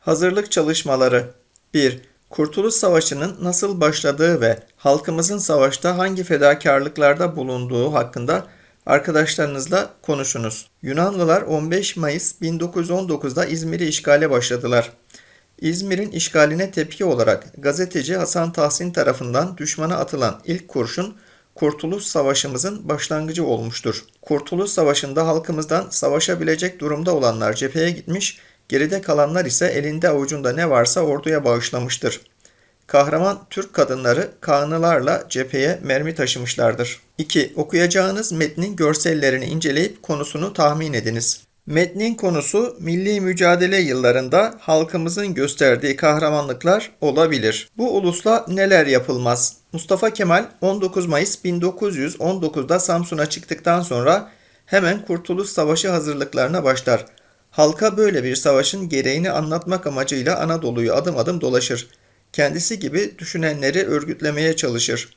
Hazırlık çalışmaları 1. Kurtuluş Savaşı'nın nasıl başladığı ve halkımızın savaşta hangi fedakarlıklarda bulunduğu hakkında arkadaşlarınızla konuşunuz. Yunanlılar 15 Mayıs 1919'da İzmir'i işgale başladılar. İzmir'in işgaline tepki olarak gazeteci Hasan Tahsin tarafından düşmana atılan ilk kurşun Kurtuluş Savaşımızın başlangıcı olmuştur. Kurtuluş Savaşı'nda halkımızdan savaşabilecek durumda olanlar cepheye gitmiş, geride kalanlar ise elinde avucunda ne varsa orduya bağışlamıştır. Kahraman Türk kadınları kağnılarla cepheye mermi taşımışlardır. 2. Okuyacağınız metnin görsellerini inceleyip konusunu tahmin ediniz. Metnin konusu milli mücadele yıllarında halkımızın gösterdiği kahramanlıklar olabilir. Bu ulusla neler yapılmaz? Mustafa Kemal 19 Mayıs 1919'da Samsun'a çıktıktan sonra hemen Kurtuluş Savaşı hazırlıklarına başlar. Halka böyle bir savaşın gereğini anlatmak amacıyla Anadolu'yu adım adım dolaşır. Kendisi gibi düşünenleri örgütlemeye çalışır.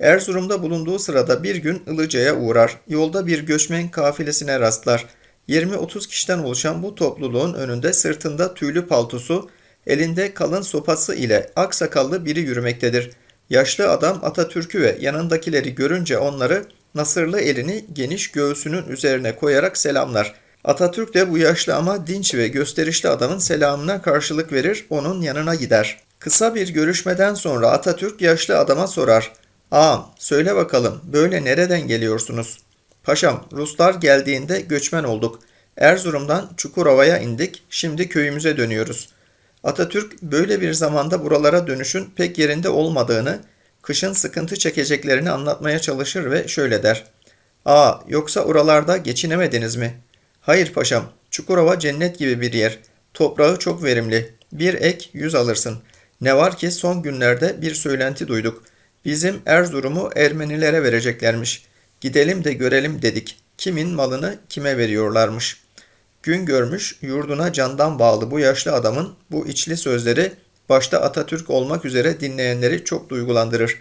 Erzurum'da bulunduğu sırada bir gün Ilıca'ya uğrar. Yolda bir göçmen kafilesine rastlar. 20-30 kişiden oluşan bu topluluğun önünde sırtında tüylü paltosu, elinde kalın sopası ile aksakallı biri yürümektedir. Yaşlı adam Atatürk'ü ve yanındakileri görünce onları nasırlı elini geniş göğsünün üzerine koyarak selamlar. Atatürk de bu yaşlı ama dinç ve gösterişli adamın selamına karşılık verir, onun yanına gider. Kısa bir görüşmeden sonra Atatürk yaşlı adama sorar. Ağam, söyle bakalım, böyle nereden geliyorsunuz? Paşam, Ruslar geldiğinde göçmen olduk. Erzurum'dan Çukurova'ya indik, şimdi köyümüze dönüyoruz. Atatürk böyle bir zamanda buralara dönüşün pek yerinde olmadığını, kışın sıkıntı çekeceklerini anlatmaya çalışır ve şöyle der. Aa, yoksa oralarda geçinemediniz mi? Hayır paşam, Çukurova cennet gibi bir yer. Toprağı çok verimli. Bir ek yüz alırsın. Ne var ki son günlerde bir söylenti duyduk. Bizim Erzurum'u Ermenilere vereceklermiş. Gidelim de görelim dedik. Kimin malını kime veriyorlarmış. Gün görmüş, yurduna candan bağlı bu yaşlı adamın bu içli sözleri başta Atatürk olmak üzere dinleyenleri çok duygulandırır.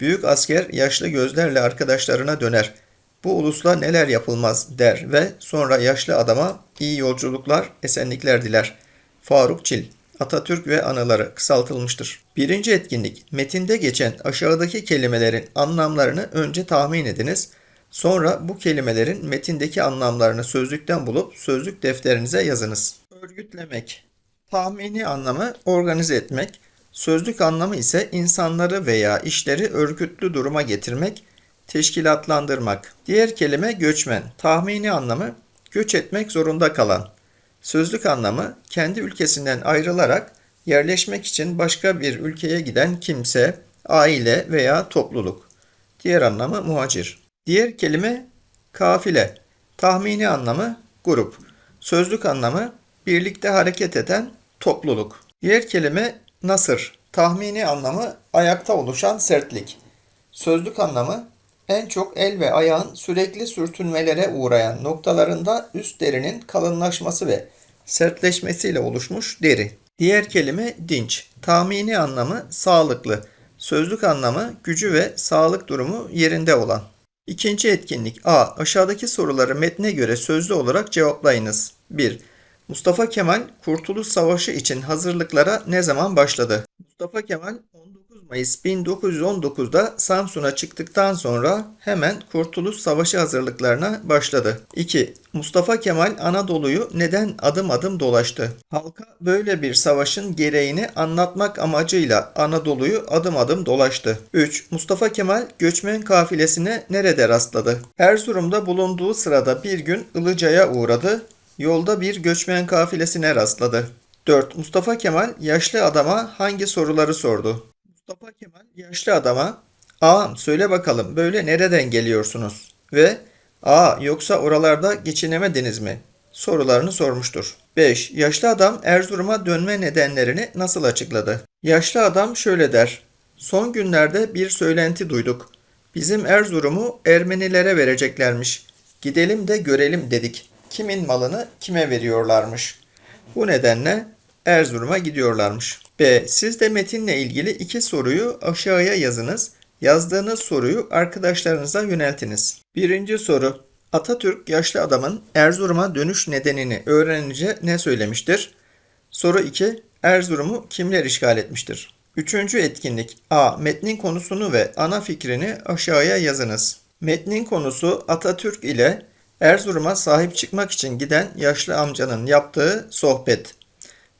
Büyük asker yaşlı gözlerle arkadaşlarına döner. Bu ulusla neler yapılmaz der ve sonra yaşlı adama iyi yolculuklar, esenlikler diler. Faruk Çil Atatürk ve anıları kısaltılmıştır. Birinci etkinlik, metinde geçen aşağıdaki kelimelerin anlamlarını önce tahmin ediniz. Sonra bu kelimelerin metindeki anlamlarını sözlükten bulup sözlük defterinize yazınız. Örgütlemek, tahmini anlamı organize etmek, sözlük anlamı ise insanları veya işleri örgütlü duruma getirmek, teşkilatlandırmak. Diğer kelime göçmen, tahmini anlamı göç etmek zorunda kalan. Sözlük anlamı kendi ülkesinden ayrılarak yerleşmek için başka bir ülkeye giden kimse, aile veya topluluk. Diğer anlamı muhacir. Diğer kelime kafile. Tahmini anlamı grup. Sözlük anlamı birlikte hareket eden topluluk. Diğer kelime nasır. Tahmini anlamı ayakta oluşan sertlik. Sözlük anlamı en çok el ve ayağın sürekli sürtünmelere uğrayan noktalarında üst derinin kalınlaşması ve sertleşmesiyle oluşmuş deri. Diğer kelime dinç. Tahmini anlamı sağlıklı. Sözlük anlamı gücü ve sağlık durumu yerinde olan. İkinci etkinlik A. Aşağıdaki soruları metne göre sözlü olarak cevaplayınız. 1. Mustafa Kemal Kurtuluş Savaşı için hazırlıklara ne zaman başladı? Mustafa Kemal 19 Mayıs 1919'da Samsun'a çıktıktan sonra hemen Kurtuluş Savaşı hazırlıklarına başladı. 2. Mustafa Kemal Anadolu'yu neden adım adım dolaştı? Halka böyle bir savaşın gereğini anlatmak amacıyla Anadolu'yu adım adım dolaştı. 3. Mustafa Kemal göçmen kafilesine nerede rastladı? Erzurum'da bulunduğu sırada bir gün Ilıca'ya uğradı. Yolda bir göçmen kafilesine rastladı. 4. Mustafa Kemal yaşlı adama hangi soruları sordu? Mustafa Kemal yaşlı adama Ağam söyle bakalım böyle nereden geliyorsunuz? Ve Aa yoksa oralarda geçinemediniz mi? Sorularını sormuştur. 5. Yaşlı adam Erzurum'a dönme nedenlerini nasıl açıkladı? Yaşlı adam şöyle der. Son günlerde bir söylenti duyduk. Bizim Erzurum'u Ermenilere vereceklermiş. Gidelim de görelim dedik. Kimin malını kime veriyorlarmış. Bu nedenle Erzurum'a gidiyorlarmış. B. Siz de metinle ilgili iki soruyu aşağıya yazınız. Yazdığınız soruyu arkadaşlarınıza yöneltiniz. Birinci soru. Atatürk yaşlı adamın Erzurum'a dönüş nedenini öğrenince ne söylemiştir? Soru 2. Erzurum'u kimler işgal etmiştir? Üçüncü etkinlik A. Metnin konusunu ve ana fikrini aşağıya yazınız. Metnin konusu Atatürk ile Erzurum'a sahip çıkmak için giden yaşlı amcanın yaptığı sohbet.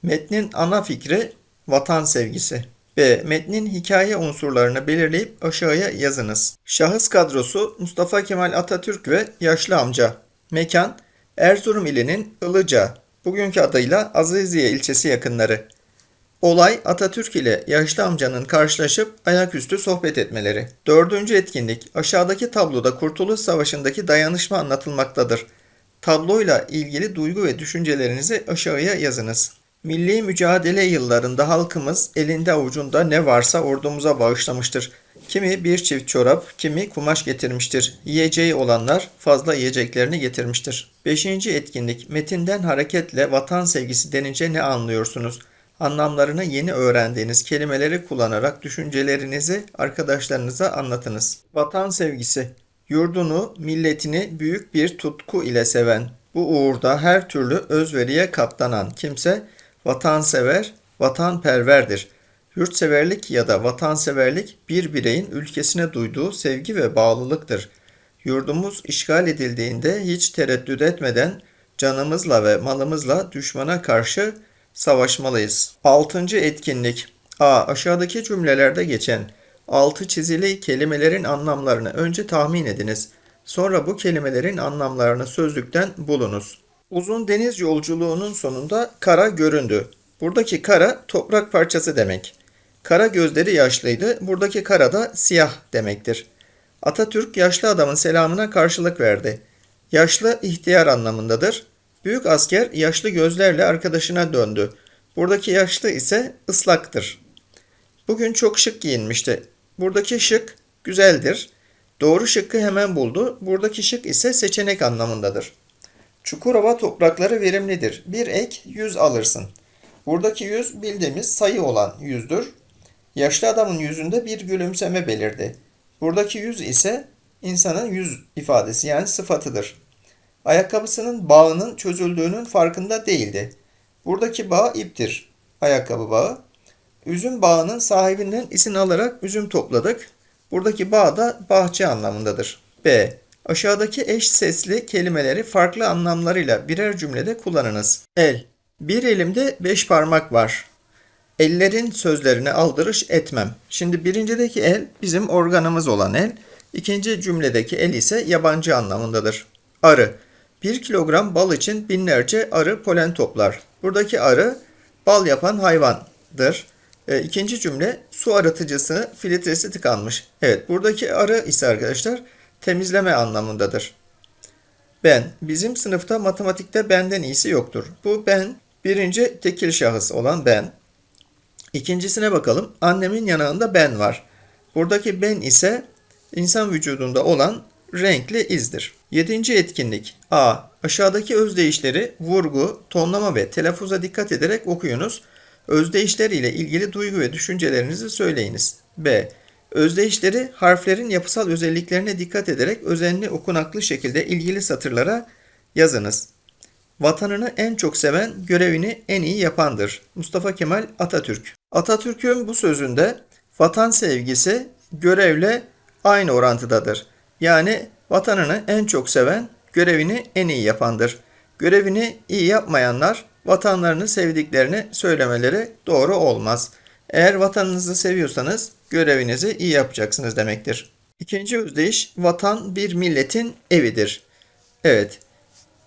Metnin ana fikri vatan sevgisi. B. Metnin hikaye unsurlarını belirleyip aşağıya yazınız. Şahıs kadrosu Mustafa Kemal Atatürk ve yaşlı amca. Mekan Erzurum ilinin Ilıca, bugünkü adıyla Aziziye ilçesi yakınları. Olay Atatürk ile yaşlı amcanın karşılaşıp ayaküstü sohbet etmeleri. Dördüncü etkinlik aşağıdaki tabloda Kurtuluş Savaşı'ndaki dayanışma anlatılmaktadır. Tabloyla ilgili duygu ve düşüncelerinizi aşağıya yazınız. Milli mücadele yıllarında halkımız elinde avucunda ne varsa ordumuza bağışlamıştır. Kimi bir çift çorap, kimi kumaş getirmiştir. Yiyeceği olanlar fazla yiyeceklerini getirmiştir. Beşinci etkinlik Metinden hareketle vatan sevgisi denince ne anlıyorsunuz? Anlamlarını yeni öğrendiğiniz kelimeleri kullanarak düşüncelerinizi arkadaşlarınıza anlatınız. Vatan sevgisi Yurdunu, milletini büyük bir tutku ile seven, bu uğurda her türlü özveriye katlanan kimse vatansever, vatanperverdir. Yurtseverlik ya da vatanseverlik bir bireyin ülkesine duyduğu sevgi ve bağlılıktır. Yurdumuz işgal edildiğinde hiç tereddüt etmeden canımızla ve malımızla düşmana karşı savaşmalıyız. Altıncı etkinlik A. Aşağıdaki cümlelerde geçen altı çizili kelimelerin anlamlarını önce tahmin ediniz. Sonra bu kelimelerin anlamlarını sözlükten bulunuz. Uzun deniz yolculuğunun sonunda kara göründü. Buradaki kara toprak parçası demek. Kara gözleri yaşlıydı. Buradaki kara da siyah demektir. Atatürk yaşlı adamın selamına karşılık verdi. Yaşlı ihtiyar anlamındadır. Büyük asker yaşlı gözlerle arkadaşına döndü. Buradaki yaşlı ise ıslaktır. Bugün çok şık giyinmişti. Buradaki şık güzeldir. Doğru şıkkı hemen buldu. Buradaki şık ise seçenek anlamındadır. Çukurova toprakları verimlidir. Bir ek 100 alırsın. Buradaki 100 bildiğimiz sayı olan 100'dür. Yaşlı adamın yüzünde bir gülümseme belirdi. Buradaki yüz ise insanın yüz ifadesi yani sıfatıdır. Ayakkabısının bağının çözüldüğünün farkında değildi. Buradaki bağ iptir. Ayakkabı bağı. Üzüm bağının sahibinden izin alarak üzüm topladık. Buradaki bağ da bahçe anlamındadır. B. Aşağıdaki eş sesli kelimeleri farklı anlamlarıyla birer cümlede kullanınız. El. Bir elimde beş parmak var. Ellerin sözlerine aldırış etmem. Şimdi birincideki el bizim organımız olan el. İkinci cümledeki el ise yabancı anlamındadır. Arı. Bir kilogram bal için binlerce arı polen toplar. Buradaki arı bal yapan hayvandır. E, ikinci cümle su arıtıcısı filtresi tıkanmış. Evet buradaki arı ise arkadaşlar temizleme anlamındadır. Ben. Bizim sınıfta matematikte benden iyisi yoktur. Bu ben birinci tekil şahıs olan ben. İkincisine bakalım. Annemin yanağında ben var. Buradaki ben ise insan vücudunda olan renkli izdir. Yedinci etkinlik. A. Aşağıdaki özdeyişleri vurgu, tonlama ve telaffuza dikkat ederek okuyunuz. Özdeyişler ile ilgili duygu ve düşüncelerinizi söyleyiniz. B. Özdeyişleri harflerin yapısal özelliklerine dikkat ederek özenli okunaklı şekilde ilgili satırlara yazınız. Vatanını en çok seven, görevini en iyi yapandır. Mustafa Kemal Atatürk. Atatürk'ün bu sözünde vatan sevgisi görevle aynı orantıdadır. Yani vatanını en çok seven, görevini en iyi yapandır. Görevini iyi yapmayanlar vatanlarını sevdiklerini söylemeleri doğru olmaz. Eğer vatanınızı seviyorsanız görevinizi iyi yapacaksınız demektir. İkinci özdeyiş vatan bir milletin evidir. Evet.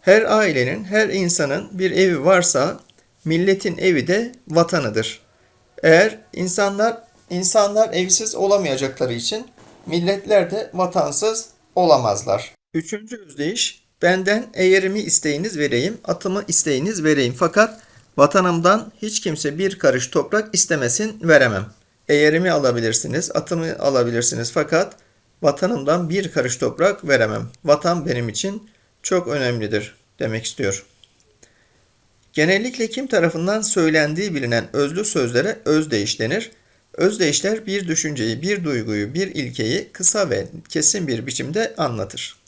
Her ailenin, her insanın bir evi varsa milletin evi de vatanıdır. Eğer insanlar insanlar evsiz olamayacakları için milletler de vatansız olamazlar. Üçüncü özdeyiş benden eğerimi isteyiniz vereyim, atımı isteyiniz vereyim. Fakat vatanımdan hiç kimse bir karış toprak istemesin veremem. Eğerimi alabilirsiniz, atımı alabilirsiniz fakat vatanımdan bir karış toprak veremem. Vatan benim için çok önemlidir demek istiyor. Genellikle kim tarafından söylendiği bilinen özlü sözlere özdeyiş denir. Özdeyişler bir düşünceyi, bir duyguyu, bir ilkeyi kısa ve kesin bir biçimde anlatır.